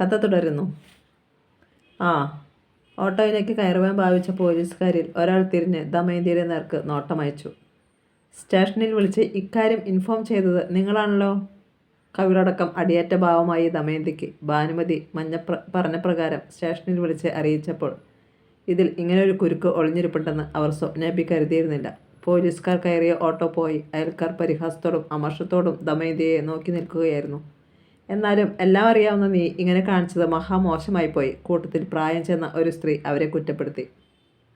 കഥ തുടരുന്നു. ആ ഓട്ടോയിലേക്ക് കയറുവാൻ ഭാവിച്ച പോലീസുകാരിൽ ഒരാൾ തിരിഞ്ഞ് ദമയന്തിയുടെ നേർക്ക് നോട്ടമയച്ചു. സ്റ്റേഷനിൽ വിളിച്ച് ഇക്കാര്യം ഇൻഫോം ചെയ്തത് നിങ്ങളാണല്ലോ? കവിളടക്കം അടിയേറ്റ ഭാവമായി ദമയന്തിക്ക് ഭാനുമതി മഞ്ഞപ്ര പറഞ്ഞ പ്രകാരം സ്റ്റേഷനിൽ വിളിച്ച് അറിയിച്ചപ്പോൾ ഇതിൽ ഇങ്ങനൊരു കുരുക്ക് ഒളിഞ്ഞിരിപ്പുണ്ടെന്ന് അവർ സ്വപ്നബി കരുതിയിരുന്നില്ല. പോലീസുകാർ കയറിയ ഓട്ടോ പോയി അയൽക്കാർ പരിഹാസത്തോടും അമർഷത്തോടും ദമയന്തിയെ നോക്കി നിൽക്കുകയായിരുന്നു. എന്നാലും എല്ലാം അറിയാവുന്ന നീ ഇങ്ങനെ കാണിച്ചത് മഹാമോശമായിപ്പോയി. കൂട്ടത്തിൽ പ്രായം ചെന്ന ഒരു സ്ത്രീ അവരെ കുറ്റപ്പെടുത്തി.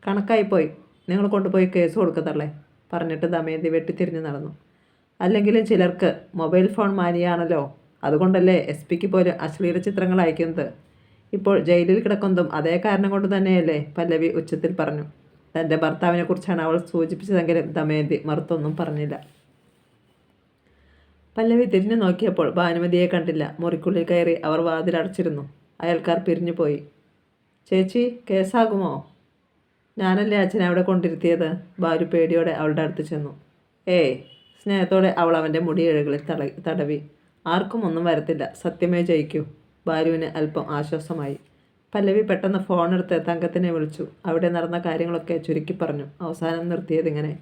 കണക്കായിപ്പോയി. നിങ്ങൾ കൊണ്ടുപോയി കേസ് കൊടുക്കത്തള്ളേ പറഞ്ഞിട്ട് ദമയന്തി വെട്ടിത്തിരിഞ്ഞ് നടന്നു. അല്ലെങ്കിലും ചിലർക്ക് മൊബൈൽ ഫോൺ മാനിയാണല്ലോ. അതുകൊണ്ടല്ലേ എസ് പിക്ക് പോലും അശ്ലീല ചിത്രങ്ങൾ അയക്കുന്നത്. ഇപ്പോൾ ജയിലിൽ കിടക്കുന്നതും അതേ കാരണം കൊണ്ട് തന്നെയല്ലേ പല്ലവി ഉച്ചത്തിൽ പറഞ്ഞു. തന്റെ ഭർത്താവിനെക്കുറിച്ചാണ് അവൾ സൂചിപ്പിച്ചതെങ്കിലും ദമയന്തി മറുത്തൊന്നും പറഞ്ഞില്ല. പല്ലവി തിരിഞ്ഞു നോക്കിയപ്പോൾ ഭാനുമതിയെ കണ്ടില്ല. മുറിക്കുള്ളിൽ കയറി അവർ വാതിലടച്ചിരുന്നു അയൽക്കാർ പിരിഞ്ഞു പോയി. ചേച്ചി കേസാകുമോ? ഞാനല്ലേ അച്ഛനെ അവിടെ കൊണ്ടിരുത്തിയത്? ബാലു പേടിയോടെ അവളുടെ അടുത്ത് ചെന്നു. ഏയ് സ്നേഹത്തോടെ അവൾ അവന്റെ മുടിയിഴകളിൽ തട തടവി. ആർക്കും ഒന്നും വരത്തില്ല. സത്യമേ ജയിക്കൂ. ബാലുവിന് അല്പം ആശ്വാസമായി. പല്ലവി പെട്ടെന്ന് ഫോണെടുത്ത് തങ്കത്തിനെ വിളിച്ചു. അവിടെ നടന്ന കാര്യങ്ങളൊക്കെ ചുരുക്കി പറഞ്ഞു. അവസാനം നിർത്തിയതിങ്ങനെ.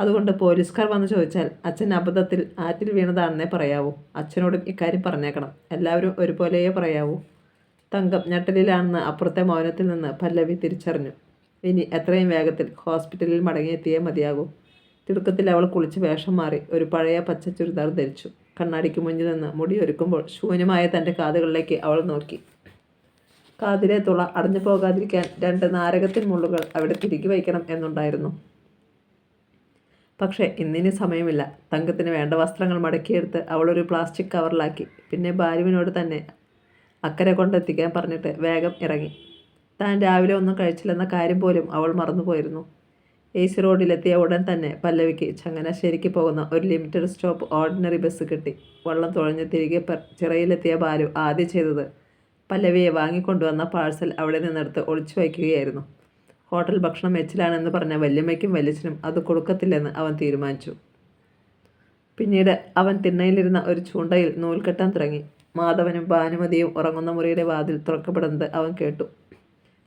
അതുകൊണ്ട് പോലീസുകാർ വന്ന് ചോദിച്ചാൽ അച്ഛൻ അബദ്ധത്തിൽ ആറ്റിൽ വീണതാണെന്നേ പറയാവൂ. അച്ഛനോടും ഇക്കാര്യം പറഞ്ഞേക്കണം. എല്ലാവരും ഒരുപോലെയേ പറയാവൂ. തങ്കം ഞെട്ടലിലാണെന്ന് അപ്പുറത്തെ മൗനത്തിൽ നിന്ന് പല്ലവി തിരിച്ചറിഞ്ഞു. ഇനി എത്രയും വേഗത്തിൽ ഹോസ്പിറ്റലിൽ മടങ്ങിയെത്തിയേ മതിയാകൂ. തിടുക്കത്തിൽ അവൾ കുളിച്ച് വേഷം മാറി ഒരു പഴയ പച്ച ചുരിദാർ ധരിച്ചു. കണ്ണാടിക്ക് മുന്നിൽ നിന്ന് മുടി ഒരുക്കുമ്പോൾ ശൂന്യമായ തന്റെ കാതുകളിലേക്ക് അവൾ നോക്കി. കാതിലെ തുള അടഞ്ഞു പോകാതിരിക്കാൻ രണ്ട് നാരകത്തിൻ മുള്ളുകൾ അവിടെ തിരികെ വയ്ക്കണം എന്നുണ്ടായിരുന്നു. പക്ഷേ ഇന്നിനി സമയമില്ല. തങ്കത്തിന് വേണ്ട വസ്ത്രങ്ങൾ മടക്കിയെടുത്ത് അവളൊരു പ്ലാസ്റ്റിക് കവറിലാക്കി. പിന്നെ ബാലുവിനോട് തന്നെ അക്കരെ കൊണ്ടെത്തിക്കാൻ പറഞ്ഞിട്ട് വേഗം ഇറങ്ങി. താൻ രാവിലെ ഒന്നും കഴിച്ചില്ലെന്ന കാര്യം പോലും അവൾ മറന്നുപോയിരുന്നു. എ സി റോഡിലെത്തിയ ഉടൻ തന്നെ പല്ലവിക്ക് ചങ്ങനാശ്ശേരിക്ക് പോകുന്ന ഒരു ലിമിറ്റഡ് സ്റ്റോപ്പ് ഓർഡിനറി ബസ് കിട്ടി. വള്ളം തുഴഞ്ഞ് തിരികെ ചിറയിലെത്തിയ ബാലു ആദ്യം ചെയ്തത് പല്ലവിയെ വാങ്ങിക്കൊണ്ടുവന്ന പാഴ്സൽ അവിടെ നിന്നെടുത്ത് ഒളിച്ചു വയ്ക്കുകയായിരുന്നു. ഹോട്ടൽ ഭക്ഷണം മെച്ചിലാണെന്ന് പറഞ്ഞ വല്യമ്മയ്ക്കും വല്യച്ഛനും അത് കൊടുക്കത്തില്ലെന്ന് അവൻ തീരുമാനിച്ചു. പിന്നീട് അവൻ തിണ്ണയിലിരുന്ന ഒരു ചൂണ്ടയിൽ നൂൽ കെട്ടാൻ തുടങ്ങി. മാധവനും ഭാനുമതിയും ഉറങ്ങുന്ന മുറിയുടെ വാതിൽ തുറക്കപ്പെടുന്നത് അവൻ കേട്ടു.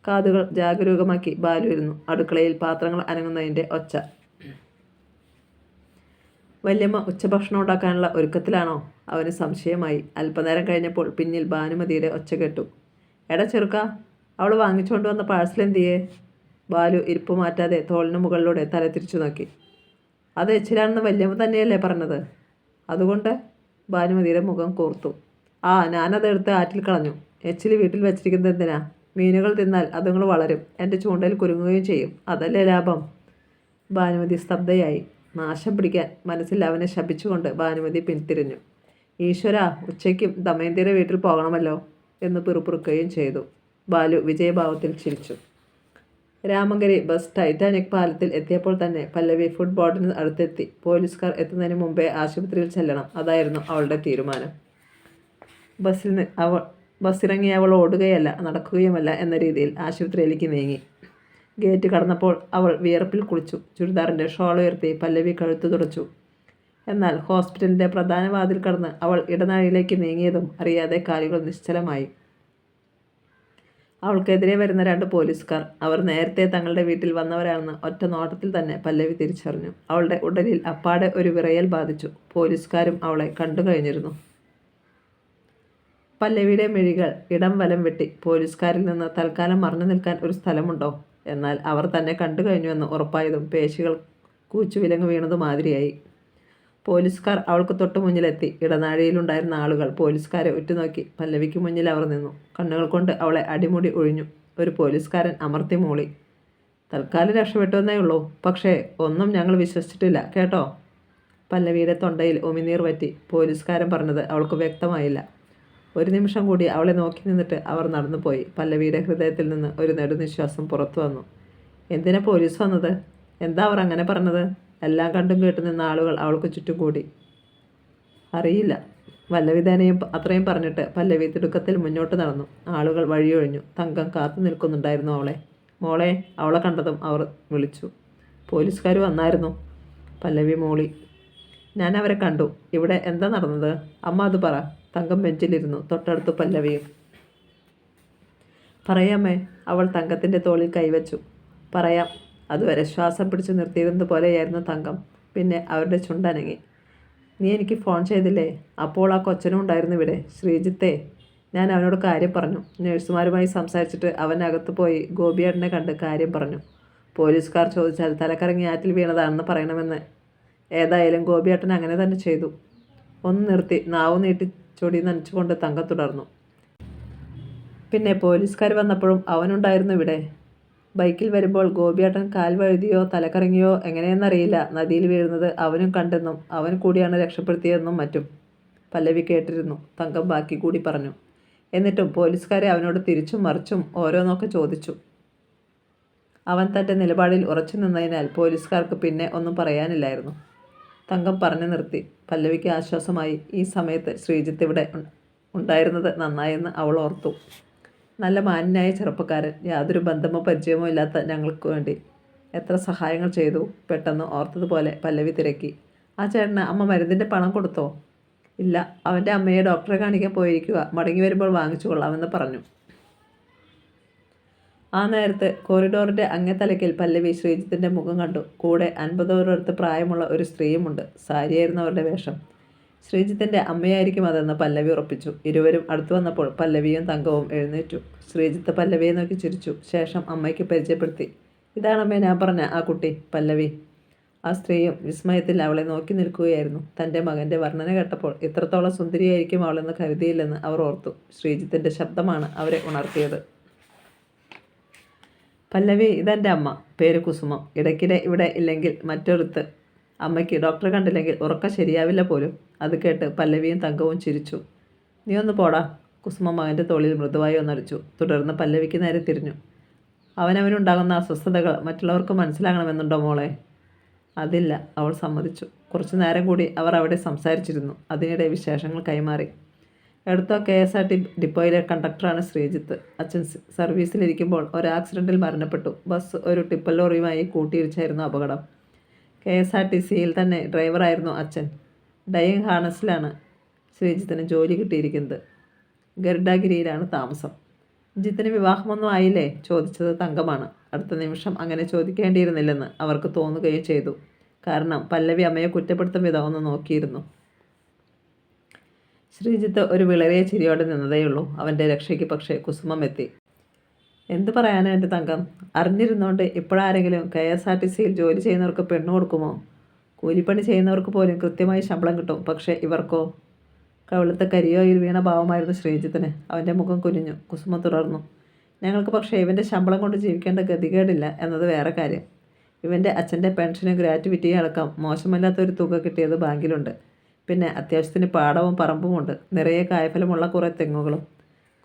കാതുകൾ ജാഗരൂകമാക്കി ബാലു ഇരുന്നു. അടുക്കളയിൽ പാത്രങ്ങൾ അനങ്ങുന്നതിന്റെ ഒച്ച. വല്യമ്മ ഉച്ചഭക്ഷണം ഉണ്ടാക്കാനുള്ള ഒരുക്കത്തിലാണോ? അവന് സംശയമായി. അല്പനേരം കഴിഞ്ഞപ്പോൾ പിന്നിൽ ഭാനുമതിയുടെ ഒച്ച കേട്ടു. എടാ ചെറുക്ക അവൾ വാങ്ങിച്ചുകൊണ്ട് വന്ന പാഴ്സൽ എന്തിയേ? ബാലു ഇരിപ്പ് മാറ്റാതെ തോളിന് മുകളിലൂടെ തല തിരിച്ചു നോക്കി. അത് എച്ചിലാണെന്ന് വല്യമ്മ തന്നെയല്ലേ പറഞ്ഞത്? അതുകൊണ്ട് ഭാനുമതിയുടെ മുഖം കോർത്തു. ആ ഞാനത് എടുത്ത് ആറ്റിൽ കളഞ്ഞു. എച്ചിൽ വീട്ടിൽ വെച്ചിരിക്കുന്നത് എന്തിനാ? മീനുകൾ തിന്നാൽ അതുങ്ങൾ വളരും. എന്റെ ചൂണ്ടയിൽ കുരുങ്ങുകയും ചെയ്യും. അതല്ലേ ലാഭം? ഭാനുമതി സ്തബ്ധയായി. നാശം പിടിക്കാൻ മനസ്സിൽ അവനെ ശപിച്ചുകൊണ്ട് ഭാനുമതി പിന്തിരിഞ്ഞു ഈശ്വര ഉച്ചയ്ക്കും ദമയന്തിയുടെ വീട്ടിൽ പോകണമല്ലോ എന്ന് പിറുപിറുക്കുകയും ചെയ്തു. ബാലു വിജയഭാവത്തിൽ ചിരിച്ചു. രാമങ്കരി ബസ് ടൈറ്റാനിക് പാലത്തിൽ എത്തിയപ്പോൾ തന്നെ പല്ലവി ഫുഡ് ബോർഡിന് അടുത്തെത്തി. പോലീസുകാർ എത്തുന്നതിന് മുമ്പേ ആശുപത്രിയിൽ ചെല്ലണം. അതായിരുന്നു അവളുടെ തീരുമാനം. ബസ്സിൽ നിന്ന് അവൾ ബസ്സിറങ്ങി അവൾ ഓടുകയല്ല നടക്കുകയുമല്ല എന്ന രീതിയിൽ ആശുപത്രിയിലേക്ക് നീങ്ങി. ഗേറ്റ് കടന്നപ്പോൾ അവൾ വിയർപ്പിൽ കുളിച്ചു. ചുരിദാറിന്റെ ഷോൾ ഉയർത്തി പല്ലവി കഴുത്തു തുടച്ചു. എന്നാൽ ഹോസ്പിറ്റലിന്റെ പ്രധാന വാതിൽ കടന്ന് അവൾ ഇടനാഴിയിലേക്ക് നീങ്ങിയതും അറിയാതെ കാലുകൾ നിശ്ചലമായി. അവൾക്കെതിരെ വരുന്ന രണ്ട് പോലീസുകാർ. അവർ നേരത്തെ തങ്ങളുടെ വീട്ടിൽ വന്നവരാണെന്ന് ഒറ്റ നോട്ടത്തിൽ തന്നെ പല്ലവി തിരിച്ചറിഞ്ഞു. അവളുടെ ഉടലിൽ അപ്പാടെ ഒരു വിറയൽ ബാധിച്ചു. പോലീസുകാരും അവളെ കണ്ടു കഴിഞ്ഞിരുന്നു. പല്ലവിയുടെ മിഴികൾ ഇടം വലം വെട്ടി പോലീസുകാരിൽ നിന്ന് തൽക്കാലം മറഞ്ഞു നിൽക്കാൻ ഒരു സ്ഥലമുണ്ടോ? എന്നാൽ അവർ തന്നെ കണ്ടു കഴിഞ്ഞുവെന്ന് ഉറപ്പായതും പേശികൾ കൂച്ചുവിലങ്ങ് വീണതു മാതിരിയായി പോലീസുകാർ അവൾക്ക് തൊട്ട് മുന്നിലെത്തി. ഇടനാഴിയിലുണ്ടായിരുന്ന ആളുകൾ പോലീസുകാരെ ഉറ്റുനോക്കി പല്ലവിക്ക് മുന്നിൽ അവർ നിന്നു. കണ്ണുകൾ കൊണ്ട് അവളെ അടിമുടി ഒഴിഞ്ഞു. ഒരു പോലീസുകാരൻ അമർത്തി മൂളി. തൽക്കാലം രക്ഷപ്പെട്ടുവെന്നേ ഉള്ളൂ. പക്ഷേ ഒന്നും ഞങ്ങൾ വിശ്വസിച്ചിട്ടില്ല. കേട്ടോ? പല്ലവിയുടെ തൊണ്ടയിൽ ഒമിനീർ വറ്റി പോലീസുകാരൻ പറഞ്ഞത് അവൾക്ക് വ്യക്തമായില്ല. ഒരു നിമിഷം കൂടി അവളെ നോക്കി നിന്നിട്ട് അവർ നടന്നുപോയി. പല്ലവിയുടെ ഹൃദയത്തിൽ നിന്ന് ഒരു നെടുനിശ്വാസം പുറത്തു വന്നു. എന്തിനാ പോലീസ് വന്നത്? എന്താ അവർ അങ്ങനെ പറഞ്ഞത്? എല്ലാം കണ്ടും കേട്ടു നിന്ന ആളുകൾ അവൾക്ക് ചുറ്റും കൂടി. അറിയില്ല. വല്ലവിധേനയും അത്രയും പറഞ്ഞിട്ട് പല്ലവി തിടുക്കത്തിൽ മുന്നോട്ട് നടന്നു. ആളുകൾ വഴിയൊഴിഞ്ഞു. തങ്കം കാത്തു നിൽക്കുന്നുണ്ടായിരുന്നു അവളെ. മോളെ അവളെ കണ്ടതും അവർ വിളിച്ചു. പോലീസുകാർ വന്നായിരുന്നു. പല്ലവി മോളി ഞാൻ അവരെ കണ്ടു. ഇവിടെ എന്താ നടന്നത്? അമ്മ അത് പറ. തങ്കം ബെഞ്ചിലിരുന്നു. തൊട്ടടുത്ത് പല്ലവിയും പറയാമേ അവൾ തങ്കത്തിന്റെ തോളിൽ കൈവച്ചു. പറയാം. അതുവരെ ശ്വാസം പിടിച്ചു നിർത്തിയിരുന്നത് പോലെയായിരുന്നു തങ്കം. പിന്നെ അവരുടെ ചുണ്ടനങ്ങി. നീ എനിക്ക് ഫോൺ ചെയ്തില്ലേ? അപ്പോൾ ആ കൊച്ചനും ഉണ്ടായിരുന്നു ഇവിടെ. ശ്രീജിത്തെ. ഞാൻ അവനോട് കാര്യം പറഞ്ഞു. നഴ്സുമാരുമായി സംസാരിച്ചിട്ട് അവൻ അകത്ത് പോയി ഗോപിയേട്ടനെ കണ്ട് കാര്യം പറഞ്ഞു. പോലീസുകാർ ചോദിച്ചാൽ തലക്കറങ്ങി ആറ്റിൽ വീണതാണെന്ന് പറയണമെന്ന്. ഏതായാലും ഗോപിയേട്ടൻ അങ്ങനെ തന്നെ ചെയ്തു. ഒന്ന് നിർത്തി നാവ് നീട്ടി ചൊടി നനച്ചുകൊണ്ട് തങ്കം തുടർന്നു. പിന്നെ പോലീസുകാർ വന്നപ്പോഴും അവനുണ്ടായിരുന്നു ഇവിടെ. ബൈക്കിൽ വരുമ്പോൾ ഗോപിയേട്ടൻ കാൽ വഴുതിയോ തലകറങ്ങിയോ എങ്ങനെയെന്നറിയില്ല. നദിയിൽ വീഴുന്നത് അവനും കണ്ടെന്നും അവൻ കൂടിയാണ് രക്ഷപ്പെടുത്തിയതെന്നും മറ്റും പല്ലവി കേട്ടിരുന്നു. തങ്കം ബാക്കി കൂടി പറഞ്ഞു. എന്നിട്ടും പോലീസുകാരെ അവനോട് തിരിച്ചും മറിച്ചും ഓരോന്നൊക്കെ ചോദിച്ചു. അവൻ തന്റെ നിലപാടിൽ ഉറച്ചു നിന്നതിനാൽ പോലീസുകാർക്ക് പിന്നെ ഒന്നും പറയാനില്ലായിരുന്നു. തങ്കം പറഞ്ഞു നിർത്തി. പല്ലവിക്ക് ആശ്വാസമായി. ഈ സമയത്ത് ശ്രീജിത്ത് ഇവിടെ ഉണ്ടായിരുന്നത് നന്നായെന്ന് അവൾ ഓർത്തു. നല്ല മാന്യനായ ചെറുപ്പക്കാരൻ. യാതൊരു ബന്ധമോ പരിചയമോ ഇല്ലാത്ത ഞങ്ങൾക്ക് വേണ്ടി. എത്ര സഹായങ്ങൾ ചെയ്തു പെട്ടെന്ന് ഓർത്തതുപോലെ പല്ലവി തിരക്കി. ആ ചേട്ടന് അമ്മ മരുന്നിന്റെ പണം കൊടുത്തോ? ഇല്ല അവന്റെ അമ്മയെ ഡോക്ടറെ കാണിക്കാൻ പോയിരിക്കുക. മടങ്ങി വരുമ്പോൾ വാങ്ങിച്ചു കൊള്ളാമെന്ന് പറഞ്ഞു. ആ നേരത്ത് കോറിഡോറിന്റെ അങ്ങേ തലയ്ക്കിൽ പല്ലവി ശ്രീജിത്തിന്റെ മുഖം കണ്ടു. കൂടെ അൻപതോരടുത്ത് പ്രായമുള്ള ഒരു സ്ത്രീയുമുണ്ട്. സാരിയായിരുന്നു അവരുടെ വേഷം. ശ്രീജിത്തിന്റെ അമ്മയായിരിക്കും അതെന്ന് പല്ലവി ഉറപ്പിച്ചു. ഇരുവരും അടുത്തു വന്നപ്പോൾ പല്ലവിയും തങ്കവും എഴുന്നേറ്റു. ശ്രീജിത്ത് പല്ലവിയെ നോക്കി ചിരിച്ചു. ശേഷം അമ്മയ്ക്ക് പരിചയപ്പെടുത്തി. ഇതാണമ്മേ ഞാൻ പറഞ്ഞ ആ കുട്ടി പല്ലവി. ആ സ്ത്രീയും വിസ്മയത്തിൽ അവളെ നോക്കി നിൽക്കുകയായിരുന്നു. തന്റെ മകന്റെ വർണന കേട്ടപ്പോൾ ഇത്രത്തോളം സുന്ദരിയായിരിക്കും അവളെന്ന് കരുതിയില്ലെന്ന് അവർ ഓർത്തു. ശ്രീജിത്തിന്റെ ശബ്ദമാണ് അവരെ ഉണർത്തിയത്. പല്ലവി ഇതെന്റെ അമ്മ. പേര് കുസുമം. ഇടയ്ക്കിടെ ഇവിടെ ഇല്ലെങ്കിൽ മറ്റൊരുത്ത്. അമ്മയ്ക്ക് ഡോക്ടറെ കണ്ടില്ലെങ്കിൽ ഉറക്കം ശരിയാവില്ല പോലും. അത് കേട്ട് പല്ലവിയും തങ്കവും ചിരിച്ചു. നീ ഒന്ന് പോടാ കുസുമ മകന്റെ തോളിൽ മൃദുവായി ഒന്നടിച്ചു. തുടർന്ന് പല്ലവിക്ക് നേരെ തിരിഞ്ഞു. അവനവനുണ്ടാകുന്ന അസ്വസ്ഥതകൾ മറ്റുള്ളവർക്ക് മനസ്സിലാകണമെന്നുണ്ടോ മോളെ? അതില്ല അവൾ സമ്മതിച്ചു. കുറച്ചു നേരം കൂടി അവർ അവിടെ സംസാരിച്ചിരുന്നു. അതിനിടെ വിശേഷങ്ങൾ കൈമാറി. എടുത്ത കെ എസ് ആർ ടി ഡിപ്പോയിലെ കണ്ടക്ടറാണ് ശ്രീജിത്ത്. അച്ഛൻ സർവീസിലിരിക്കുമ്പോൾ ഒരു ആക്സിഡന്റിൽ മരണപ്പെട്ടു. ബസ് ഒരു ടിപ്പൽ ലോറിയുമായി കൂട്ടിയിടിച്ചായിരുന്നു അപകടം. കെ എസ് ആർ ടി സിയിൽ തന്നെ ഡ്രൈവറായിരുന്നു അച്ഛൻ. ഡൈയിങ് ഹാർണസിലാണ് ശ്രീജിത്തിന് ജോലി കിട്ടിയിരിക്കുന്നത്. ഗരുഡാഗിരിയിലാണ് താമസം. ജിത്തിന് വിവാഹമൊന്നും ആയില്ലേ? ചോദിച്ചത് തങ്കമാണ്. അടുത്ത നിമിഷം അങ്ങനെ ചോദിക്കേണ്ടിയിരുന്നില്ലെന്ന് അവർക്ക് തോന്നുകയും ചെയ്തു. കാരണം പല്ലവി അമ്മയെ കുറ്റപ്പെടുത്തും വിധം ഒന്ന് നോക്കിയിരുന്നു. ശ്രീജിത്ത് ഒരു വിളറിയ ചിരിയോടെ നിന്നതേയുള്ളൂ. അവന്റെ രക്ഷയ്ക്ക് പക്ഷേ കുസുമം എത്തി. എന്ത് പറയാനാ എന്റെ തങ്കം? അറിഞ്ഞിരുന്നോണ്ട് ഇപ്പോഴാരെങ്കിലും കെ എസ് ആർ ടി സിയിൽ ജോലി ചെയ്യുന്നവർക്ക് പെണ്ണു കൊടുക്കുമോ? കൂലിപ്പണി ചെയ്യുന്നവർക്ക് പോലും കൃത്യമായി ശമ്പളം കിട്ടും. പക്ഷേ ഇവർക്കോ? കവിളത്തെ കരിയോയിൽ വീണ ഭാവമായിരുന്നു ശ്രീജിത്തിന്. അവന്റെ മുഖം കുനിഞ്ഞു. കുസുമ തുടർന്നു. ഞങ്ങൾക്ക് പക്ഷേ ഇവന്റെ ശമ്പളം കൊണ്ട് ജീവിക്കേണ്ട ഗതികേടില്ല എന്നത് വേറെ കാര്യം. ഇവന്റെ അച്ഛന്റെ പെൻഷനും ഗ്രാറ്റുവിറ്റിയും അടക്കം മോശമല്ലാത്തൊരു തുക കിട്ടിയത് ബാങ്കിലുണ്ട്. പിന്നെ അത്യാവശ്യത്തിന് പാടവും പറമ്പുമുണ്ട് നിറയെ കായഫലമുള്ള കുറേ തെങ്ങുകളും.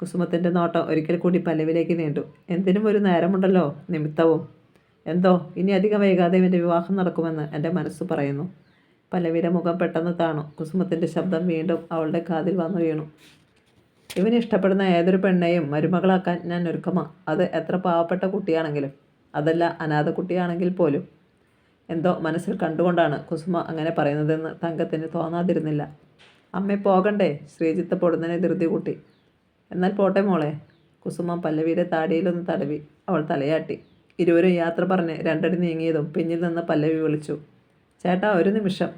കുസുമത്തിന്റെ നോട്ടം ഒരിക്കൽ കൂടി പല്ലവിലേക്ക് നീണ്ടു. എന്തിനും ഒരു നേരമുണ്ടല്ലോ നിമിത്തവും. എന്തോ? ഇനി അധികം വൈകാതെ ഇവന്റെ വിവാഹം നടക്കുമെന്ന് എന്റെ മനസ്സ് പറയുന്നു. പല്ലവിയുടെ മുഖം പെട്ടെന്ന് താണു. കുസുമത്തിന്റെ ശബ്ദം വീണ്ടും അവളുടെ കാതിൽ വന്നു വീണു. ഇവന് ഇഷ്ടപ്പെടുന്ന ഏതൊരു പെണ്ണെയും മരുമകളാക്കാൻ ഞാൻ ഒരുക്കമാ. അത് എത്ര പാവപ്പെട്ട കുട്ടിയാണെങ്കിലും. അതല്ല അനാഥ കുട്ടിയാണെങ്കിൽ പോലും. എന്തോ മനസ്സിൽ കണ്ടുകൊണ്ടാണ് കുസുമ അങ്ങനെ പറയുന്നതെന്ന് തങ്കത്തിന് തോന്നാതിരുന്നില്ല. അമ്മ പോകണ്ടേ? ശ്രീജിത്ത് പൊടുന്നതിനെ ധൃതി കൂട്ടി. എന്നാൽ പോട്ടെ മോളെ. കുസുമ പല്ലവിയുടെ താടിയിലൊന്ന് തടവി അവൾ തലയാട്ടി. ഇരുവരും യാത്ര പറഞ്ഞ് രണ്ടടി നീങ്ങിയതും പിന്നിൽ നിന്ന് പല്ലവി വിളിച്ചു. ചേട്ടാ ഒരു നിമിഷം.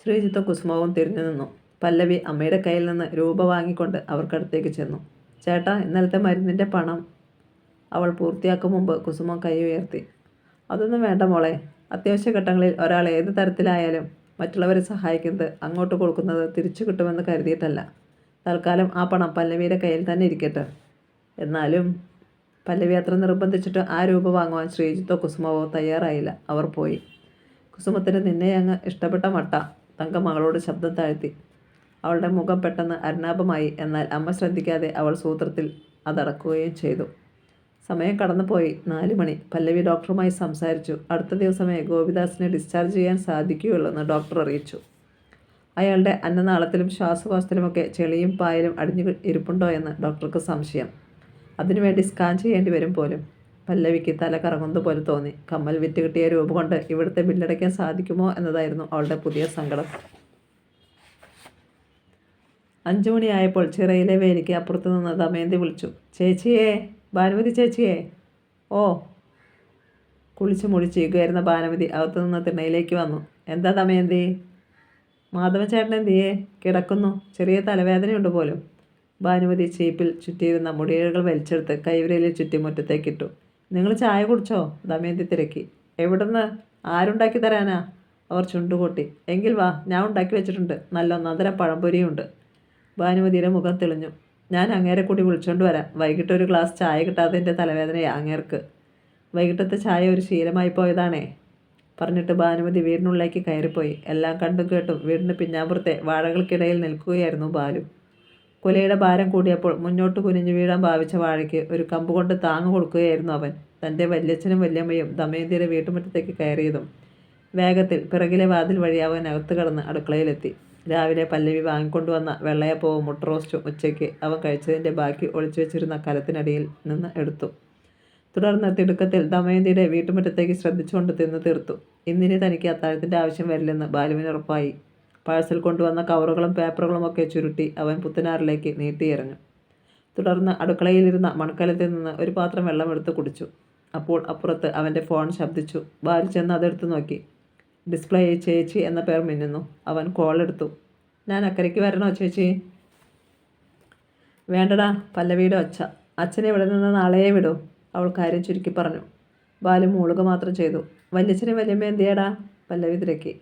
ശ്രീജിത്ത കുസുമവും തിരിഞ്ഞു നിന്നു. പല്ലവി അമ്മയുടെ കയ്യിൽ നിന്ന് രൂപ വാങ്ങിക്കൊണ്ട് അവർക്കടുത്തേക്ക് ചെന്നു. ചേട്ടാ ഇന്നലത്തെ മരുന്നിന്റെ പണം. അവൾ പൂർത്തിയാക്കും മുമ്പ് കുസുമം കൈ ഉയർത്തി. അതൊന്നും വേണ്ട മോളെ. അത്യാവശ്യ ഘട്ടങ്ങളിൽ ഒരാൾ ഏത് തരത്തിലായാലും മറ്റുള്ളവരെ സഹായിക്കുന്നത് അങ്ങോട്ട് കൊടുക്കുന്നത് തിരിച്ചു കിട്ടുമെന്ന് കരുതിയിട്ടല്ല. തൽക്കാലം ആ പണം പല്ലവിയുടെ കയ്യിൽ തന്നെ ഇരിക്കട്ടെ. എന്നാലും പല്ലവി അത്ര നിർബന്ധിച്ചിട്ട് ആ രൂപ വാങ്ങുവാൻ ശ്രീജിത്തോ കുസുമവോ തയ്യാറായില്ല. അവർ പോയി. കുസുമത്തിന് നിന്നെ അങ്ങ് ഇഷ്ടപ്പെട്ട മട്ട തങ്ക മകളോട് ശബ്ദം താഴ്ത്തി. അവളുടെ മുഖം പെട്ടെന്ന് അരുണാപമായി. എന്നാൽ അമ്മ ശ്രദ്ധിക്കാതെ അവൾ സൂത്രത്തിൽ അതടക്കുകയും ചെയ്തു. സമയം കടന്നുപോയി. നാല് മണി. പല്ലവി ഡോക്ടറുമായി സംസാരിച്ചു. അടുത്ത ദിവസമേ ഗോപിദാസിനെ ഡിസ്ചാർജ് ചെയ്യാൻ സാധിക്കുകയുള്ളൂ എന്ന് ഡോക്ടർ അറിയിച്ചു. അയാളുടെ അന്നനാളത്തിലും ശ്വാസകോശത്തിലുമൊക്കെ ചെളിയും പായലും അടിഞ്ഞു ഇരിപ്പുണ്ടോ എന്ന് ഡോക്ടർക്ക് സംശയം. അതിനുവേണ്ടി സ്കാൻ ചെയ്യേണ്ടി വരും പോലും. പല്ലവിക്ക് തല കറങ്ങുന്നത് പോലെ തോന്നി. കമ്മൽ വിറ്റ് കിട്ടിയ രൂപ കൊണ്ട് ഇവിടുത്തെ ബില്ലടയ്ക്കാൻ സാധിക്കുമോ എന്നതായിരുന്നു അവളുടെ പുതിയ സങ്കടം. അഞ്ചു മണിയായപ്പോൾ ചിറയിലെ വേലിക്ക് അപ്പുറത്ത് നിന്ന് ദമയന്തി വിളിച്ചു. ചേച്ചിയെ ഭാനുമതി ചേച്ചിയെ. ഓ. കുളിച്ച് മുഴിച്ചിരിക്കുകയായിരുന്ന ഭാനുമതി അകത്തു നിന്ന് തിണ്ണയിലേക്ക് വന്നു. എന്താ ദമയന്തി? മാധവ ചേട്ടൻ എന്തിയെ? കിടക്കുന്നു. ചെറിയ തലവേദനയുണ്ട് പോലും. ഭാനുമതി ചീപ്പിൽ ചുറ്റിയിരുന്ന മുടിയിഴകൾ വലിച്ചെടുത്ത് കൈവരയിലെ ചുറ്റി മുറ്റത്തേക്കിട്ടു നിങ്ങൾ ചായ കുടിച്ചോ? ദമയന്തി തിരക്കി. എവിടുന്ന്? ആരുണ്ടാക്കി തരാനാ? അവർ ചുണ്ടുകൂട്ടി. എങ്കിൽ വാ ഞാൻ ഉണ്ടാക്കി വെച്ചിട്ടുണ്ട്. നല്ല ഒന്നാന്തരം പഴംപൊരിയുണ്ട്. ഭാനുമതിയുടെ മുഖം തെളിഞ്ഞു. ഞാൻ അങ്ങേരെ കൂടി വിളിച്ചുകൊണ്ട് വരാം. വൈകിട്ട് ഒരു ഗ്ലാസ് ചായ കിട്ടാത്തതിന്റെ തലവേദനയാണ് തലവേദനയാ അങ്ങേർക്ക്. വൈകിട്ടത്തെ ചായ ഒരു ശീലമായി പോയതാണേ പറഞ്ഞിട്ട് ഭാനുമതി വീടിനുള്ളിലേക്ക് കയറിപ്പോയി. എല്ലാം കണ്ടും കേട്ടും വീടിന് പിന്നാമ്പുറത്തെ വാഴകൾക്കിടയിൽ നിൽക്കുകയായിരുന്നു ബാലു. കുലയുടെ ഭാരം കൂടിയപ്പോൾ മുന്നോട്ട് കുനിഞ്ഞു വീഴാൻ ഭാവിച്ച വാഴയ്ക്ക് ഒരു കമ്പ് കൊണ്ട് താങ്ങ് കൊടുക്കുകയായിരുന്നു അവൻ. തന്റെ വല്യച്ഛനും വല്യമ്മയും ദമയന്തിയുടെ വീട്ടുമുറ്റത്തേക്ക് കയറിയതും വേഗത്തിൽ പിറകിലെ വാതിൽ വഴി അവൻ അകത്ത് കടന്ന് അടുക്കളയിലെത്തി. രാവിലെ പല്ലവി വാങ്ങിക്കൊണ്ടുവന്ന വെള്ളയപ്പവും മുട്ട റോസ്റ്റും ഉച്ചയ്ക്ക് അവൻ കഴിച്ചതിന്റെ ബാക്കി ഒളിച്ചു വെച്ചിരുന്ന കലത്തിനടിയിൽ നിന്ന് എടുത്തു. തുടർന്ന് തിടുക്കത്തിൽ ദമയന്തിയുടെ വീട്ടുമുറ്റത്തേക്ക് ശ്രദ്ധിച്ചുകൊണ്ട് തിന്നു തീർത്തു. ഇന്നിനി തനിക്ക് അത്താഴത്തിന്റെ ആവശ്യം വരില്ലെന്ന് ബാലുവിന് ഉറപ്പായി. പാഴ്സൽ കൊണ്ടുവന്ന കവറുകളും പേപ്പറുകളും ഒക്കെ ചുരുട്ടി അവൻ പുത്തനാറിലേക്ക് നീട്ടിയെറിഞ്ഞു തുടർന്ന് അടുക്കളയിലിരുന്ന മൺകലത്തിൽ നിന്ന് ഒരു പാത്രം വെള്ളം എടുത്ത് കുടിച്ചു. അപ്പോൾ അപ്പുറത്ത് അവന്റെ ഫോൺ ശബ്ദിച്ചു. ബാലു ചെന്ന് അതെടുത്ത് നോക്കി. ഡിസ്പ്ലേ ചേച്ചി എന്ന പേർ മിന്നുന്നു. അവൻ കോൾ എടുത്തു. ഞാൻ അക്കരയ്ക്ക് വരണോ ചേച്ചി? വേണ്ടടാ പല്ലവിയുടെ ഒച്ച. അച്ഛനെ ഇവിടെ നിന്ന് നാളെയെ വിടൂ അവൾ കാര്യം ചുരുക്കി പറഞ്ഞു. ബാലു മൂളുക മാത്രം ചെയ്തു. വല്യച്ഛനും വല്യമ്മ എന്തിയാടാ? പല്ലവി തിരക്കി.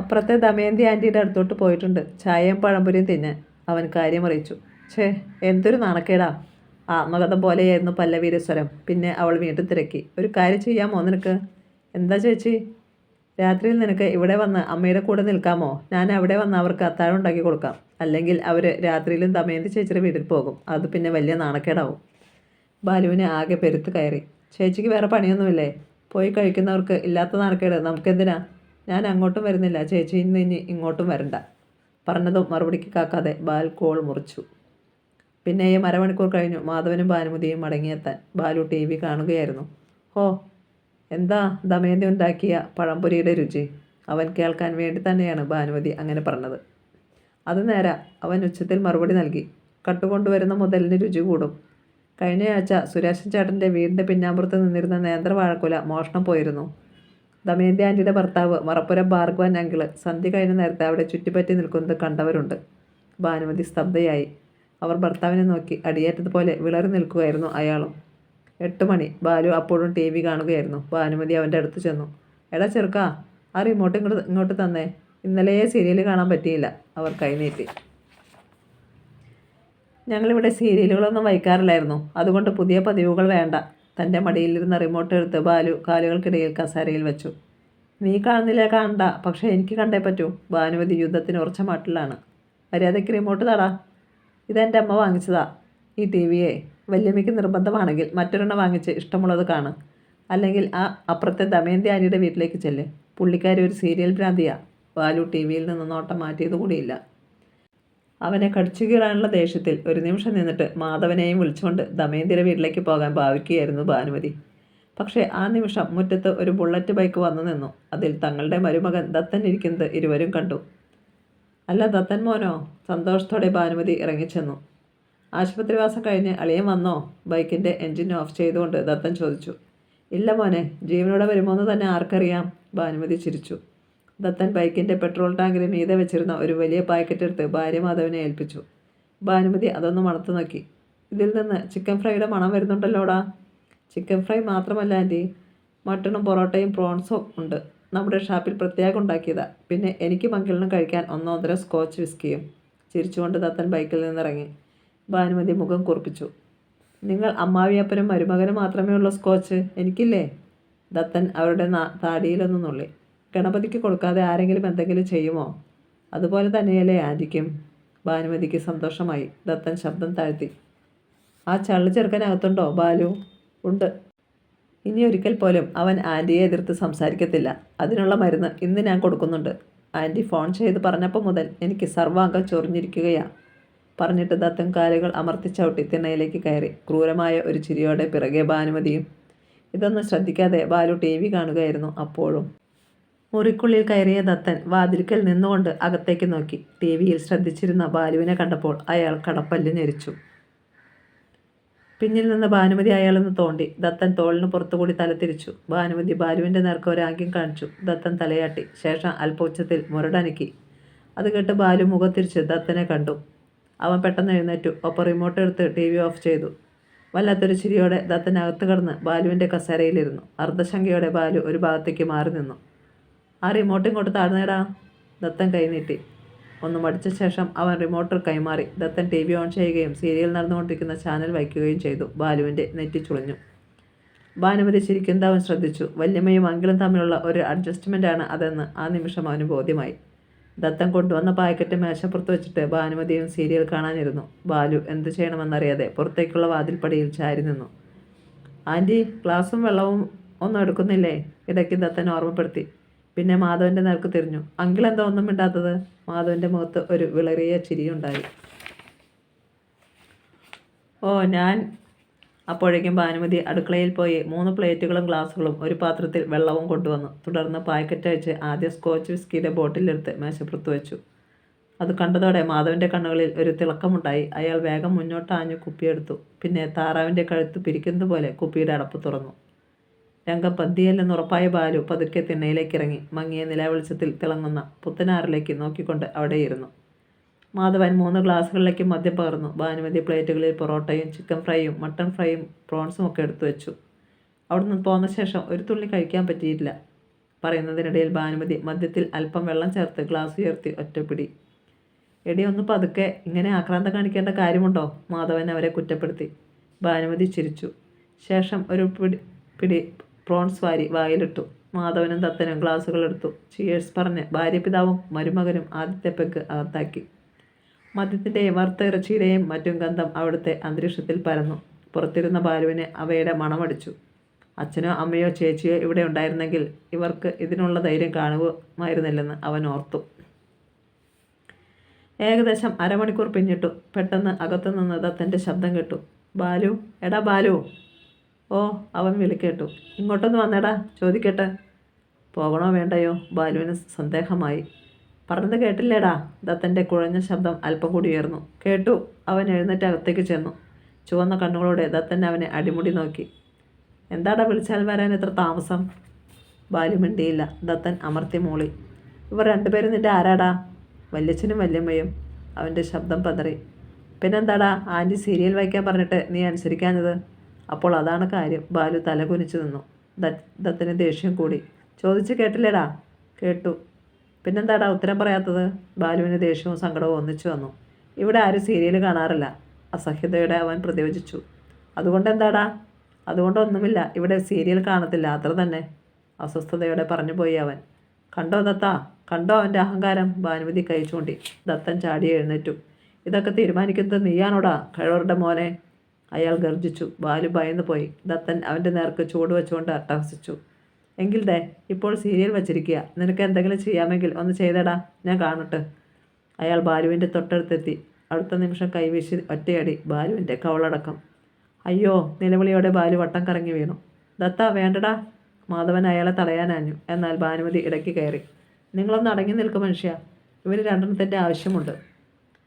അപ്പുറത്തെ ദമയന്തി ആന്റിയുടെ അടുത്തോട്ട് പോയിട്ടുണ്ട്. ചായയും പഴംപൊരിയും തിന്നാൻ അവൻ കാര്യം അറിയിച്ചു. ഛേ എന്തൊരു നാണക്കേടാ. ആത്മകഥ പോലെയായിരുന്നു പല്ലവീരസ്വരം. സ്വരം പിന്നെ അവൾ വീണ്ടും തിരക്കി. ഒരു കാര്യം ചെയ്യാമോ നിനക്ക്? എന്താ ചേച്ചി? രാത്രിയിൽ നിനക്ക് ഇവിടെ വന്ന് അമ്മയുടെ കൂടെ നിൽക്കാമോ? ഞാൻ അവിടെ വന്ന് അവർക്ക് അത്താഴം ഉണ്ടാക്കി കൊടുക്കാം. അല്ലെങ്കിൽ അവർ രാത്രിയിലും ദമയന്തി ചേച്ചിയുടെ വീട്ടിൽ പോകും. അത് പിന്നെ വലിയ നാണക്കേടാവും. ബാലുവിനെ ആകെ പെരുത്ത് കയറി. ചേച്ചിക്ക് വേറെ പണിയൊന്നുമില്ലേ? പോയി കഴിക്കുന്നവർക്ക് ഇല്ലാത്ത നാണക്കേട് നമുക്കെന്തിനാ? ഞാൻ അങ്ങോട്ടും വരുന്നില്ല. ചേച്ചി ഇന്ന് ഇനി ഇങ്ങോട്ടും വരണ്ട. പറഞ്ഞതും മറുപടിക്ക് കാക്കാതെ ബാൽ കോൾ മുറിച്ചു. ഈ അരമണിക്കൂർ കഴിഞ്ഞു. മാധവനും ഭാനുമതിയും മടങ്ങിയെത്താൻ ബാലു ടി വി കാണുകയായിരുന്നു. ഹോ എന്താ ദമയന്തി ഉണ്ടാക്കിയ പഴംപൊരിയുടെ രുചി? അവൻ കേൾക്കാൻ വേണ്ടി തന്നെയാണ് ഭാനുമതി അങ്ങനെ പറഞ്ഞത്. അത് നേരെ. അവൻ ഉച്ചത്തിൽ മറുപടി നൽകി. കട്ടുകൊണ്ടുവരുന്ന മുതലിന് രുചി കൂടും. കഴിഞ്ഞയാഴ്ച സുരേഷൻ ചേട്ടന്റെ വീടിന്റെ പിന്നാമ്പുറത്ത് നിന്നിരുന്ന നേന്ത്രവാഴക്കുല മോഷണം പോയിരുന്നു. ദമയന്തി ആന്റിയുടെ ഭർത്താവ് മറപ്പുരം ഭാർഗവൻ അങ്കിൾ സന്ധ്യ കഴിഞ്ഞ നേരത്തെ അവിടെ ചുറ്റിപ്പറ്റി നിൽക്കുന്നത് കണ്ടവരുണ്ട്. ഭാനുമതി സ്തബ്ധയായി. അവർ ഭർത്താവിനെ നോക്കി അടിയേറ്റതുപോലെ വിളറി നിൽക്കുകയായിരുന്നു അയാളും. എട്ട് മണി. ബാലു അപ്പോഴും ടി വി കാണുകയായിരുന്നു. ഭാനുമതി അവന്റെ അടുത്ത് ചെന്നു. എടാ ചെറുക്കാ ആ റിമോട്ട് ഇങ്ങോട്ട് ഇങ്ങോട്ട് തന്നേ. ഇന്നലെ സീരിയൽ കാണാൻ പറ്റിയില്ല. അവർ കൈനീട്ടി. ഞങ്ങളിവിടെ സീരിയലുകളൊന്നും വയ്ക്കാറില്ലായിരുന്നു. അതുകൊണ്ട് പുതിയ പതിവുകൾ വേണ്ട. തന്റെ മടിയിലിരുന്ന റിമോട്ട് എടുത്ത് ബാലു കാലുകൾക്കിടയിൽ കസാരയിൽ വെച്ചു. നീ കാണുന്നില്ല കാണണ്ട. പക്ഷേ എനിക്ക് കണ്ടേ പറ്റൂ. ഭാനുമതി യുദ്ധത്തിന് ഉറച്ച മാട്ടിലാണ്. മര്യാദയ്ക്ക് റിമോട്ട് തടാ. ഇതെന്റെ അമ്മ വാങ്ങിച്ചതാ. ഈ ടി വിയെ വല്യമ്മയ്ക്ക് നിർബന്ധമാണെങ്കിൽ മറ്റൊരെണ്ണം വാങ്ങിച്ച് ഇഷ്ടമുള്ളത് കാണും. അല്ലെങ്കിൽ ആ അപ്പുറത്തെ ദമയന്തി ആനിയുടെ വീട്ടിലേക്ക് ചെല്ല്. പുള്ളിക്കാരി ഒരു സീരിയൽ ഭ്രാന്തിയാ. ബാലു ടി വിയിൽ നിന്ന് നോട്ടം മാറ്റിയത് കൂടിയില്ല. അവനെ കടിച്ചു കീറാനുള്ള ദേഷ്യത്തിൽ ഒരു നിമിഷം നിന്നിട്ട് മാധവനെയും വിളിച്ചുകൊണ്ട് ദമയന്തിയുടെ വീട്ടിലേക്ക് പോകാൻ ഭാവിക്കുകയായിരുന്നു ഭാനുമതി. പക്ഷേ ആ നിമിഷം മുറ്റത്ത് ഒരു ബുള്ളറ്റ് ബൈക്ക് വന്നു നിന്നു. അതിൽ തങ്ങളുടെ മരുമകൻ ദത്തൻ ഇരിക്കുന്നത് ഇരുവരും കണ്ടു. അല്ല ദത്തൻ മോനോ? സന്തോഷത്തോടെ ഭാനുമതി ഇറങ്ങിച്ചെന്നു. ആശുപത്രിവാസം കഴിഞ്ഞ് അളിയൻ വന്നോ? ബൈക്കിന്റെ എൻജിൻ ഓഫ് ചെയ്തുകൊണ്ട് ദത്തൻ ചോദിച്ചു. ഇല്ല മോനെ ജീവനോടെ വരുമോയെന്ന് തന്നെ ആർക്കറിയാം ഭാനുമതി ചിരിച്ചു. ദത്തൻ ബൈക്കിന്റെ പെട്രോൾ ടാങ്കിന് മീതെ വെച്ചിരുന്ന ഒരു വലിയ പാക്കറ്റ് എടുത്ത് ഭാര്യ മാധവനെ ഏൽപ്പിച്ചു. ഭാനുമതി അതൊന്ന് മണത്തു നോക്കി. ഇതിൽ നിന്ന് ചിക്കൻ ഫ്രൈയുടെ മണം വരുന്നുണ്ടല്ലോടാ. ചിക്കൻ ഫ്രൈ മാത്രമല്ല ആന്റി മട്ടണും പൊറോട്ടയും പ്രോൺസും ഉണ്ട്. നമ്മുടെ ഷാപ്പിൽ പ്രത്യേകം ഉണ്ടാക്കിയതാ. പിന്നെ എനിക്ക് മംഗളിനും കഴിക്കാൻ ഒന്നൊന്നര സ്കോച്ച് വിസ്കിയും. ചിരിച്ചുകൊണ്ട് തത്തൻ ബൈക്കിൽ നിന്നിറങ്ങി. ഭാനുമതി മുഖം കുറിപ്പിച്ചു. നിങ്ങൾ അമ്മാവിയപ്പനും മരുമകനും മാത്രമേ ഉള്ളൂ സ്കോച്ച്. എനിക്കില്ലേ? ദത്തൻ അവരുടെ താടിയിലൊന്ന് നുള്ളി. ഗണപതിക്ക് കൊടുക്കാതെ ആരെങ്കിലും എന്തെങ്കിലും ചെയ്യുമോ? അതുപോലെ തന്നെയല്ലേ ആന്റിക്കും ഭാനുമതിക്ക് സന്തോഷമായി. ദത്തൻ ശബ്ദം താഴ്ത്തി. ആ ചള്ളു ചെറുക്കനകത്തുണ്ടോ ബാലു? ഉണ്ട്. ഇനി ഒരിക്കൽ പോലും അവൻ ആന്റിയെ എതിർത്ത് സംസാരിക്കത്തില്ല. അതിനുള്ള മരുന്ന് ഇന്ന് ഞാൻ കൊടുക്കുന്നുണ്ട്. ആന്റി ഫോൺ ചെയ്ത് പറഞ്ഞപ്പോൾ മുതൽ എനിക്ക് സർവാംഗം ചൊറിഞ്ഞിരിക്കുകയാണ് പറഞ്ഞിട്ട് ദത്തൻ കാലുകൾ അമർത്തിച്ചവിട്ടി തിണ്ണയിലേക്ക് കയറി. ക്രൂരമായ ഒരു ചിരിയോടെ പിറകെ ഭാനുമതിയും. ഇതൊന്നും ശ്രദ്ധിക്കാതെ ബാലു ടി വി കാണുകയായിരുന്നു അപ്പോഴും. മുറിക്കുള്ളിൽ കയറിയ ദത്തൻ വാതിൽക്കൽ നിന്നുകൊണ്ട് അകത്തേക്ക് നോക്കി. ടി വിയിൽ ശ്രദ്ധിച്ചിരുന്ന ബാലുവിനെ കണ്ടപ്പോൾ അയാൾ കടപ്പല്ല് ഞെരിച്ചു. പിന്നിൽ നിന്ന് ഭാനുമതി അയാളൊന്ന് തോണ്ടി ദത്തൻ തോളിന് പുറത്തുകൂടി തല തിരിച്ചു ഭാനുമതി ബാലുവിന്റെ നേർക്ക് ഒരാഗ്യം കാണിച്ചു. ദത്തൻ തലയാട്ടി. ശേഷം അല്പോച്ചത്തിൽ മുരടനക്കി. അത് കേട്ട് ബാലു മുഖത്തിരിച്ച് ദത്തനെ കണ്ടു. അവൻ പെട്ടെന്ന് എഴുന്നേറ്റു. ഒപ്പം റിമോട്ട് എടുത്ത് ടി വി ഓഫ് ചെയ്തു. വല്ലാത്തൊരു ചിരിയോടെ ദത്തൻ അകത്ത് കടന്ന് ബാലുവിന്റെ കസേരയിലിരുന്നു. അർദ്ധശങ്കയോടെ ബാലു ഒരു ഭാഗത്തേക്ക് മാറി നിന്നു. ആ റിമോട്ട് ഇങ്ങോട്ട് താഴ്ന്നേടാ ദത്തൻ കൈനീട്ടി ഒന്ന് മടിച്ച ശേഷം അവൻ റിമോട്ട് കൈമാറി. ദത്തൻ ടി വി ഓൺ ചെയ്യുകയും സീരിയൽ നടന്നുകൊണ്ടിരിക്കുന്ന ചാനൽ വയ്ക്കുകയും ചെയ്തു. ബാലുവിന്റെ നെറ്റി ചുളിഞ്ഞു. ഭാനുമതി ചിരിക്കുന്നത് അവൻ ശ്രദ്ധിച്ചു? വല്യമ്മയും അങ്കിളും തമ്മിലുള്ള ഒരു അഡ്ജസ്റ്റ്മെന്റാണ് അതെന്ന് ആ നിമിഷം അവന് ബോധ്യമായി. ദത്തൻ കൊണ്ടുവന്ന പാക്കറ്റ് മേശപ്പുറത്ത് വെച്ചിട്ട് ഭാനുമതിയും സീരിയൽ കാണാനിരുന്നു. ബാലു എന്ത് ചെയ്യണമെന്നറിയാതെ പുറത്തേക്കുള്ള വാതിൽപ്പടിയിൽ ചാരി നിന്നു. ആന്റി ഗ്ലാസും വെള്ളവും ഒന്നും എടുക്കുന്നില്ലേ? ഇടയ്ക്ക് ദത്തൻ ഓർമ്മപ്പെടുത്തി. പിന്നെ മാധവന്റെ നേർക്ക് തിരിഞ്ഞു. അങ്കിൾ എന്താ ഒന്നും മിണ്ടാത്തത്? മാധവന്റെ മുഖത്ത് ഒരു വിളറിയ ചിരിയുണ്ടായി. ഓ ഞാൻ അപ്പോഴേക്കും ഭാനുമതി അടുക്കളയിൽ പോയി മൂന്ന് പ്ലേറ്റുകളും ഗ്ലാസുകളും ഒരു പാത്രത്തിൽ വെള്ളവും കൊണ്ടുവന്നു. തുടർന്ന് പാക്കറ്റ് അയച്ച് ആദ്യം സ്കോച്ച് വിസ്കിയുടെ ബോട്ടിലെടുത്ത് മേശപ്പുറത്ത് വെച്ചു. അത് കണ്ടതോടെ മാധവന്റെ കണ്ണുകളിൽ ഒരു തിളക്കമുണ്ടായി. അയാൾ വേഗം മുന്നോട്ട് ആഞ്ഞു കുപ്പിയെടുത്തു. പിന്നെ താറാവിന്റെ കഴുത്ത് പിരിക്കുന്നതുപോലെ കുപ്പിയുടെ അടപ്പ് തുറന്നു. രംഗം പന്തിയല്ലെന്ന് ഉറപ്പായ ബാലു പതുക്കെ തിണ്ണയിലേക്ക് ഇറങ്ങി മങ്ങിയ നിലവെളിച്ചത്തിൽ തിളങ്ങുന്ന പുത്തനാറിലേക്ക് നോക്കിക്കൊണ്ട് അവിടെയിരുന്നു. മാധവൻ മൂന്ന് ഗ്ലാസ്സുകളിലേക്ക് മദ്യം പകർന്നു. ഭാനുമതി പ്ലേറ്റുകളിൽ പൊറോട്ടയും ചിക്കൻ ഫ്രൈയും മട്ടൺ ഫ്രൈയും പ്രോൺസും ഒക്കെ എടുത്തു വെച്ചു. അവിടുന്ന് പോന്ന ശേഷം ഒരു തുള്ളി കഴിക്കാൻ പറ്റിയില്ല. പറയുന്നതിനിടയിൽ ഭാനുമതി മദ്യത്തിൽ അല്പം വെള്ളം ചേർത്ത് ഗ്ലാസ് ഉയർത്തി ഒറ്റപ്പിടി. എടി ഒന്ന് പതുക്കെ. ഇങ്ങനെ ആക്രാന്തം കാണിക്കേണ്ട കാര്യമുണ്ടോ? മാധവൻ അവരെ കുറ്റപ്പെടുത്തി. ഭാനുമതി ചിരിച്ചു. ശേഷം ഒരു പിടി പിടി പ്രോൺസ് വാരി വായിലിട്ടു. മാധവനും തത്തനും ഗ്ലാസ്സുകൾ എടുത്തു. ചിയേഴ്സ് പറഞ്ഞ് ഭാര്യപിതാവും മരുമകനും ആദ്യത്തെ പെഗ് അകത്താക്കി. മദ്യത്തിന്റെയും വറുത്ത ഇറച്ചിയുടെയും മറ്റും ഗന്ധം അവിടുത്തെ അന്തരീക്ഷത്തിൽ പരന്നു. പുറത്തിരുന്ന ബാലുവിനെ അവയുടെ മണമടിച്ചു. അച്ഛനോ അമ്മയോ ചേച്ചിയോ ഇവിടെ ഉണ്ടായിരുന്നെങ്കിൽ ഇവർക്ക് ഇതിനുള്ള ധൈര്യം കാണുമായിരുന്നില്ലെന്ന് അവൻ ഓർത്തു. ഏകദേശം അരമണിക്കൂർ പിന്നിട്ടു. പെട്ടെന്ന് അകത്തുനിന്ന് ദത്തന്റെ ശബ്ദം കേട്ടു. ബാലു എടാ ബാലു. ഓ അവൻ വിളിക്കേട്ടു. ഇങ്ങോട്ടൊന്ന് വന്നേടാ ചോദിക്കട്ടെ. പോകണോ വേണ്ടയോ? ബാലുവിന് സന്ദേഹമായി. പറഞ്ഞത് കേട്ടില്ലേടാ? ദത്തന്റെ കുഴഞ്ഞ ശബ്ദം അല്പം കൂടി ഉയർന്നു. കേട്ടു അവൻ എഴുന്നേറ്റ് അകത്തേക്ക് ചെന്നു. ചുവന്ന കണ്ണുകളോടെ ദത്തൻ അവനെ അടിമുടി നോക്കി. എന്താടാ വിളിച്ചാൽ വരാൻ എത്ര താമസം? ബാലു മിണ്ടിയില്ല. ദത്തൻ അമർത്തി മൂളി. ഇവർ രണ്ടുപേരും നിന്റെ ആരാടാ? വല്യച്ഛനും വല്യമ്മയും. അവന്റെ ശബ്ദം പതറി. പിന്നെന്താടാ? ആന്റി സീരിയൽ വായിക്കാൻ പറഞ്ഞിട്ട് നീ അനുസരിക്കാഞ്ഞത്? അപ്പോൾ അതാണ് കാര്യം. ബാലു തല കുനിച്ചു നിന്നു ദത്തിന് ദേഷ്യം കൂടി. ചോദിച്ച് കേട്ടില്ലേടാ? കേട്ടു. പിന്നെന്താടാ ഉത്തരം പറയാത്തത്? ബാലുവിന് ദേഷ്യവും സങ്കടവും ഒന്നിച്ചു വന്നു. ഇവിടെ ആരും സീരിയൽ കാണാറില്ല. അസഹ്യതയോടെ അവൻ പ്രതിവചിച്ചു. അതുകൊണ്ട് എന്താടാ അതുകൊണ്ടൊന്നുമില്ല. ഇവിടെ സീരിയൽ കാണത്തില്ല. അത്ര തന്നെ. അസ്വസ്ഥതയോടെ പറഞ്ഞു പോയി അവൻ. കണ്ടോ ദത്ത? കണ്ടോ അവന്റെ അഹങ്കാരം? ഭാനുമതി കൈ ചൂണ്ടി. ദത്തൻ ചാടി എഴുന്നേറ്റു. ഇതൊക്കെ തീരുമാനിക്കുന്നത് നീയാണോടാ? കഴിവറുടെ മോനെ. അയാൾ ഗർജിച്ചു ബാലു ഭയന്നു പോയി. ദത്തൻ അവന്റെ നേർക്ക് ചൂട് വെച്ചുകൊണ്ട് അട്ടഹസിച്ചു. എങ്കിൽ ദേ ഇപ്പോൾ സീരിയൽ വച്ചിരിക്കുക നിനക്ക് എന്തെങ്കിലും ചെയ്യാമെങ്കിൽ ഒന്ന് ചെയ്തടാ. ഞാൻ കാണട്ടെ. അയാൾ ബാലുവിന്റെ തൊട്ടടുത്തെത്തി. അടുത്ത നിമിഷം കൈവീശി ഒറ്റയടി ബാലുവിന്റെ കവളടക്കം. അയ്യോ നിലവിളിയോടെ ബാലു വട്ടം കറങ്ങി വീണു. ദത്ത വേണ്ടടാ. മാധവൻ അയാളെ തടയാനാഞ്ഞു. എന്നാൽ ഭാനുമതി ഇടയ്ക്ക് കയറി. നിങ്ങളൊന്ന് അടങ്ങി നിൽക്കും മനുഷ്യ. ഇവർ രണ്ടെണ്ണത്തിന്റെ ആവശ്യമുണ്ട്.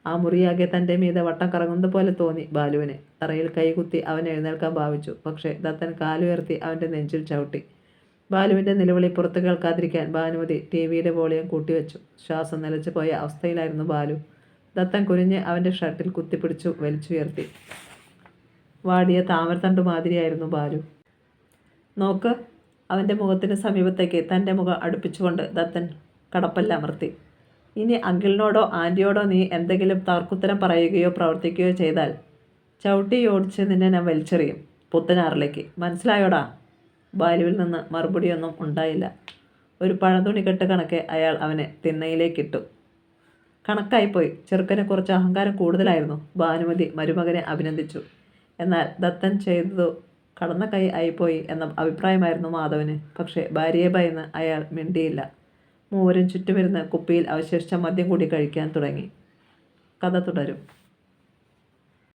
ആ മുറിയാകെ തന്റെ മീതെ വട്ടം കറങ്ങുന്നത് പോലെ തോന്നി ബാലുവിന്. തറയിൽ കൈകുത്തി അവൻ എഴുന്നേൽക്കാൻ ഭാവിച്ചു. പക്ഷേ ദത്തൻ കാലുയർത്തി അവന്റെ നെഞ്ചിൽ ചവിട്ടി. ബാലുവിന്റെ നിലവിളി പുറത്തു കേൾക്കാതിരിക്കാൻ ഭാനുമതി ടി വിയുടെ വോളിയം കൂട്ടിവെച്ചു. ശ്വാസം നിലച്ചു പോയ അവസ്ഥയിലായിരുന്നു ബാലു. ദത്തൻ കുനിഞ്ഞ് അവന്റെ ഷർട്ടിൽ കുത്തിപ്പിടിച്ചു വലിച്ചുയർത്തി. വാടിയ താമരത്തണ്ടു മാതിരിയായിരുന്നു ബാലു. നോക്ക് അവന്റെ മുഖത്തിന് സമീപത്തേക്ക് തന്റെ മുഖം അടുപ്പിച്ചുകൊണ്ട് ദത്തൻ കടപ്പല്ല അമർത്തി ഇനി അങ്കിളിനോടോ ആന്റിയോടോ നീ എന്തെങ്കിലും തർക്കുത്തരം പറയുകയോ പ്രവർത്തിക്കുകയോ ചെയ്താൽ ചവിട്ടി ഓടിച്ച് നിന്നെ ഞാൻ വലിച്ചെറിയും പുത്തനാറിലേക്ക്. മനസ്സിലായോടാ? ബാലുവിൽ നിന്ന് മറുപടിയൊന്നും ഉണ്ടായില്ല. ഒരു പഴതുണി കെട്ട് കണക്കെ അയാൾ അവനെ തിണ്ണയിലേക്കിട്ടു. കണക്കായിപ്പോയി. ചെറുക്കനെ കുറച്ച് അഹങ്കാരം കൂടുതലായിരുന്നു. ഭാനുമതി മരുമകനെ അഭിനന്ദിച്ചു. എന്നാൽ ദത്തൻ ചെയ്തതു കടന്ന കൈ ആയിപ്പോയി എന്ന അഭിപ്രായമായിരുന്നു മാധവന്. പക്ഷേ ഭാര്യയെ ഭയന്ന് അയാൾ മിണ്ടിയില്ല. മൂവരും ചുറ്റുമിരുന്ന് കുപ്പിയിൽ അവശേഷിച്ച മദ്യം കൂടി കഴിക്കാൻ തുടങ്ങി. കഥ തുടരും.